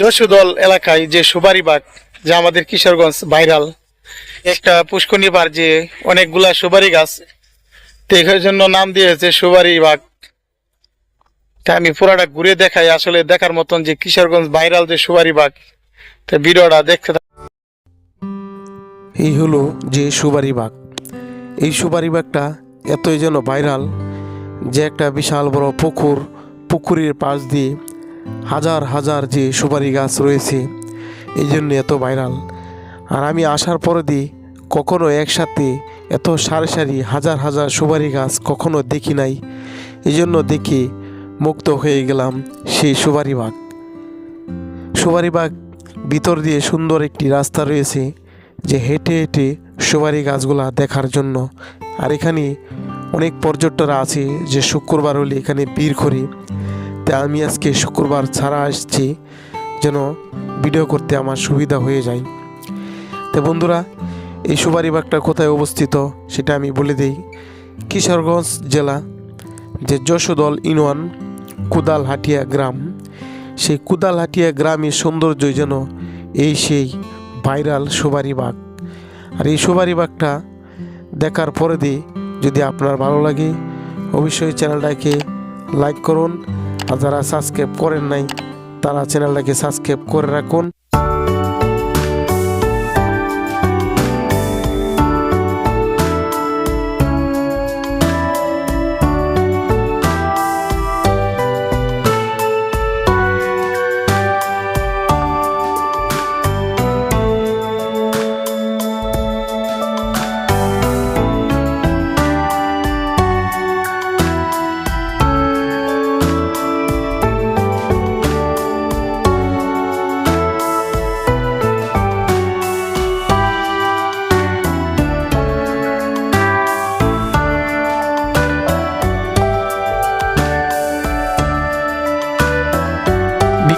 যশোদল এলাকায় যে সুপারি বাগ, যা আমাদের কিশোরগঞ্জ ভাইরাল, একটা পুষ্করণী যে অনেকগুলা সুপারি গাছ, তো জন্য নাম দিয়েছে সুপারি বাগ। তা আমি পুরাটা ঘুরে দেখাই, আসলে দেখার মতন যে কিশোরগঞ্জ ভাইরাল যে সুপারি বাগ, তো ভিডিওটা দেখতে এই হলো যে সুবারি বাগ। এই সুবারি বাগটা এতই যেন ভাইরাল যে একটা বিশাল বড় পুকুর, পুকুরের পাশ দিয়ে হাজার হাজার যে সুপারি গাছ রয়েছে, এই জন্য এত ভাইরাল আর আমি আসার পরে দিয়ে কখনো একসাথে এত সারি সারি হাজার হাজার সুপারি গাছ কখনো দেখি নাই। এই জন্য দেখে মুক্ত হয়ে গেলাম সেই সুপারি বাগ। সুপারি বাগ ভিতর দিয়ে সুন্দর একটি রাস্তা রয়েছে যে হেঁটে হেঁটে সুপারি গাছগুলা দেখার জন্য। আর এখানে অনেক পর্যটকরা আছে যে শুক্রবার হলে এখানে ভিড় করি। তা আমি আজকে শুক্রবার ছাড়া আসছি যেন ভিডিও করতে আমার সুবিধা হয়ে যায়। তো বন্ধুরা, এই সুপারি বাগটা কোথায় অবস্থিত সেটা আমি বলে দিই। কিশোরগঞ্জ জেলা, যে যশোদল ইউনিয়ন, কুদালহাটিয়া গ্রাম। সেই কুদালহাটিয়া গ্রামের সৌন্দর্য যেন এই সেই ভাইরাল সুপারি বাগ আর এই সুপারি বাগটা দেখার পরে দিয়ে যদি আপনার ভালো লাগে, অবশ্যই চ্যানেলটাকে লাইক করুন। আর যারা সাবস্ক্রাইব করেন নাই তারা চ্যানেলটাকে সাবস্ক্রাইব করে রাখুন।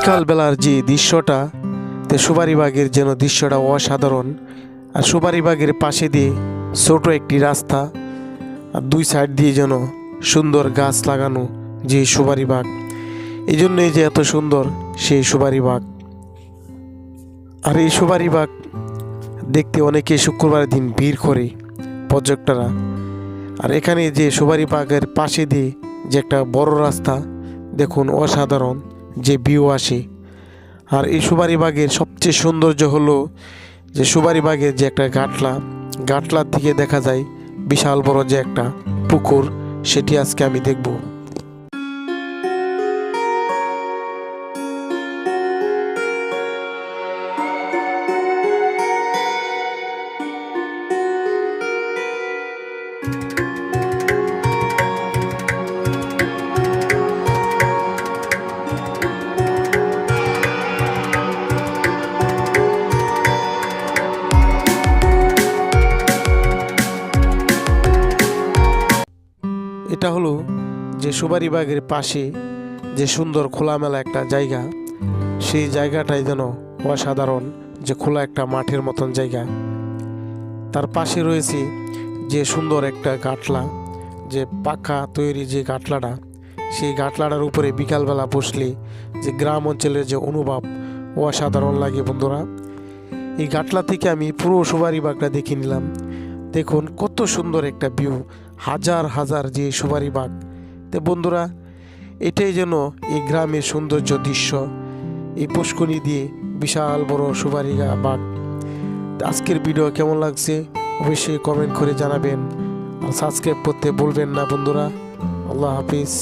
বিকালবেলার যে দৃশ্যটা, তে সুপারি বাগের যেন দৃশ্যটা অসাধারণ। আর সুপারি বাগের পাশে দিয়ে ছোট একটি রাস্তা, আর দুই সাইড দিয়ে যেন সুন্দর গাছ লাগানো যে সুপারি বাগ এই জন্যই যে এত সুন্দর সেই সুপারি বাগ আর এই সুপারি বাগ দেখতে অনেকে শুক্রবার দিন ভিড় করে পর্যটকরা। আর এখানে যে সুপারি বাগের পাশে দিয়ে যে একটা বড় রাস্তা, দেখুন অসাধারণ। যে ভিউ আসে। আর এই সুবারিবাগের সবচেয়ে সৌন্দর্য হলো যে সুবারিবাগের যে একটা গাটলা গাটলার থেকে দেখা যায় বিশাল বড় যে একটা পুকুর, সেটি আজকে আমি দেখব। এটা হলো যে সুপারি বাগের পাশে যে সুন্দর খোলামেলা একটা জায়গা, সেই জায়গাটাই যেন অসাধারণ, যে খোলা একটা মাঠের মতন জায়গা। তার পাশে রয়েছে যে সুন্দর একটা গাটলা, যে পাখা তৈরি যে গাটলাটা, সেই গাটলাটার উপরে বিকালবেলা বসলে যে গ্রাম অঞ্চলের যে অনুভব অসাধারণ লাগে বন্ধুরা। এই গাটলা থেকে আমি পুরো সুপারি বাগটা দেখে নিলাম। দেখুন কত সুন্দর একটা ভিউ হাজার হাজার যে সুপারি বাঘ। তো বন্ধুরা, এটাই যেন এই গ্রামের সৌন্দর্য দৃশ্য, এই পুষ্কনি দিয়ে বিশাল বড় সুপারি বাঘ। আজকের ভিডিও কেমন লাগছে অবশ্যই কমেন্ট করে জানাবেন। সাবস্ক্রাইব করতে বলবেন না বন্ধুরা। আল্লাহ হাফিজ।